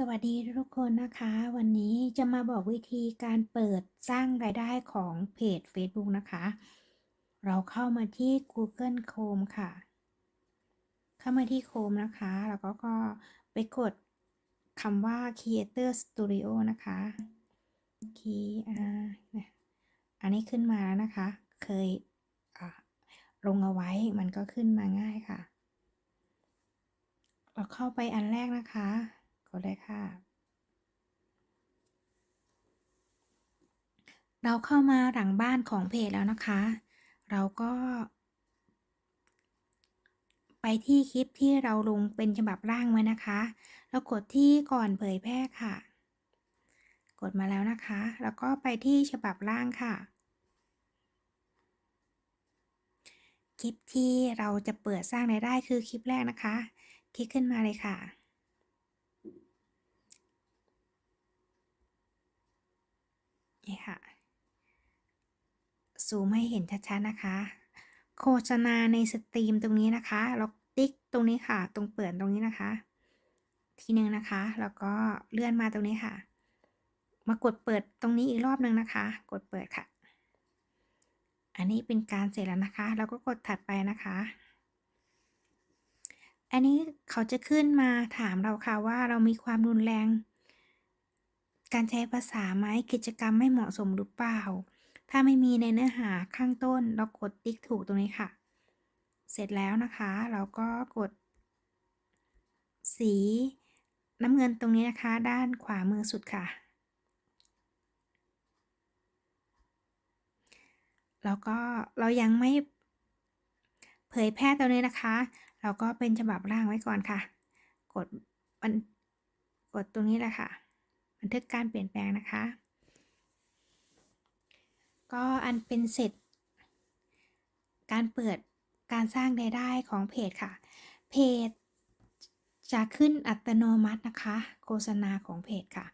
สวัสดีทุกคนนะคะ วันนี้จะมาบอกวิธีการเปิดสร้างรายได้ของเพจ Facebook นะคะ เราเข้ามาที่ Google Chrome ค่ะ เข้ามาที่ Chrome นะคะ แล้วก็ก็ไปกดคำว่า Creator Studio นะคะ Key อ่าอันนี้ขึ้นมาแล้วนะคะ เคยลงเอาไว้มันก็ขึ้นมาง่ายค่ะ เราเข้าไปอันแรกนะคะ ดเลยค่ะ เราเข้ามาหลังบ้านของเพจแล้วนะคะ เราก็ ไปที่คลิปที่เราลงเป็นฉบับร่างไว้นะคะแล้วกดที่ก่อนเผยแพร่ค่ะ กดมาแล้วนะคะ แล้วก็ไปที่ฉบับร่างค่ะคลิปที่เราจะเปิดสร้างรายได้คือคลิปแรกนะคะ คลิกขึ้นมาเลยค่ะ นี่ค่ะ ซูมให้เห็นชัดๆนะคะ โฆษณาในสตรีมตรงนี้นะคะเราติ๊กตรงนี้ค่ะ ตรงเปิดตรงนี้นะคะ ทีนึงนะคะ แล้วก็เลื่อนมาตรงนี้ค่ะ มากดเปิดตรงนี้อีกรอบนึงนะคะ กดเปิดค่ะ อันนี้เป็นการเสร็จแล้วนะคะ แล้วก็กดถัดไปนะคะ อันนี้เขาจะขึ้นมาถามเราค่ะว่าเรามีความรุนแรง การใช้ภาษาไหมกิจกรรมไม่เหมาะสมหรือเปล่า ถ้าไม่มีในเนื้อหาข้างต้นเรากดติ๊กถูกตรงนี้ค่ะ เสร็จแล้วนะคะ เราก็กด สีน้ำเงินตรงนี้นะคะ ด้านขวามือสุดค่ะ แล้วก็เรายังไม่เผยแพร่ตรงนี้นะคะ เราก็เป็นฉบับร่างไว้ก่อนค่ะ กดมันกดตรงนี้แหละค่ะ บันทึกการเปลี่ยนแปลงนะคะ ก็อันเป็นเสร็จ การเปิดการสร้างรายได้ของเพจค่ะ เพจจะขึ้นอัตโนมัตินะคะ โฆษณาของเพจค่ะ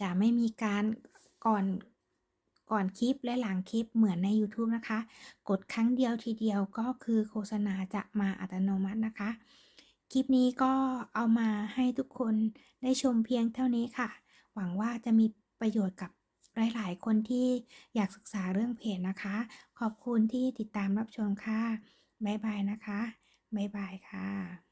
จะไม่มีการก่อนก่อนคลิปและหลังคลิปเหมือนใน YouTube นะคะ กดครั้งเดียวทีเดียวก็คือโฆษณาจะมาอัตโนมัตินะคะ คลิปนี้ก็เอามาให้ทุกคนได้ชมเพียงเท่านี้ค่ะ หวังว่าจะมีประโยชน์กับหลาย ๆ คนที่อยากศึกษาเรื่องเพจนะคะ ขอบคุณที่ติดตามรับชมค่ะ บ๊ายบายนะคะ บ๊ายบายค่ะ